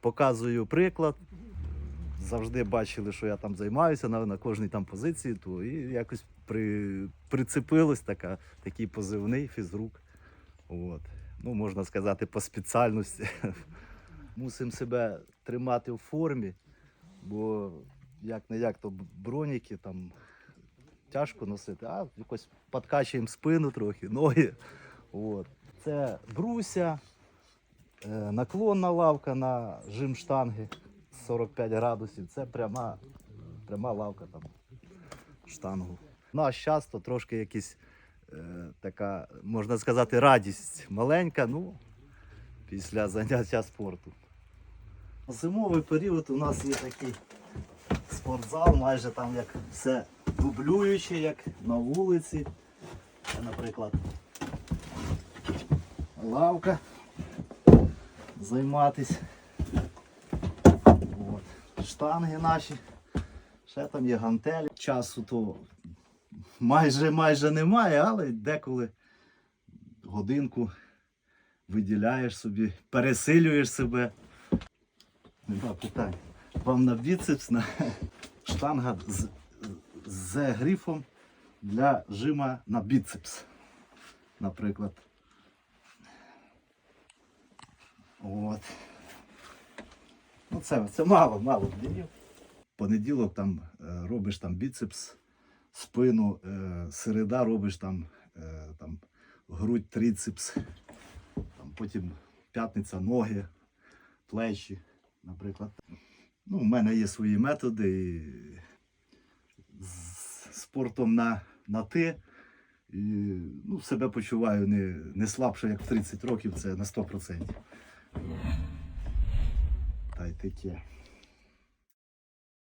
показую приклад. Завжди бачили, що я там займаюся на, на кожній там позиції, то і якось при, прицепилось така, такий позивний фізрук. От. Ну, можна сказати, по спеціальності. Мусимо себе тримати в формі, бо як не як, то броніки там тяжко носити, а якось подкачуємо спину трохи, ноги. От. Це бруся, наклонна лавка на жим штанги 45 градусів. Це пряма, пряма лавка там штангу. Ну а то трошки якісь е, така, можна сказати, радість маленька, ну, після заняття спорту. Зимовий період у нас є такий спортзал, майже там як все дублююче, як на вулиці. Наприклад, лавка займатись. От. Штанги наші. Ще там є гантелі. Часу то майже майже немає, але деколи годинку виділяєш собі, пересилюєш себе. Нема питань. Вам на біцепс на штанга з, з грифом для жима на біцепс. Наприклад. От. Ну, це, це мало, мало днів. Понеділок там е, робиш там біцепс, спину, е, середа робиш там, е, там грудь, трицепс, там, потім п'ятниця ноги, плечі, наприклад. Ну, у мене є свої методи. І з спортом на, на ти. І, ну, себе почуваю не, не слабше, як в 30 років, це на 100%. Та й.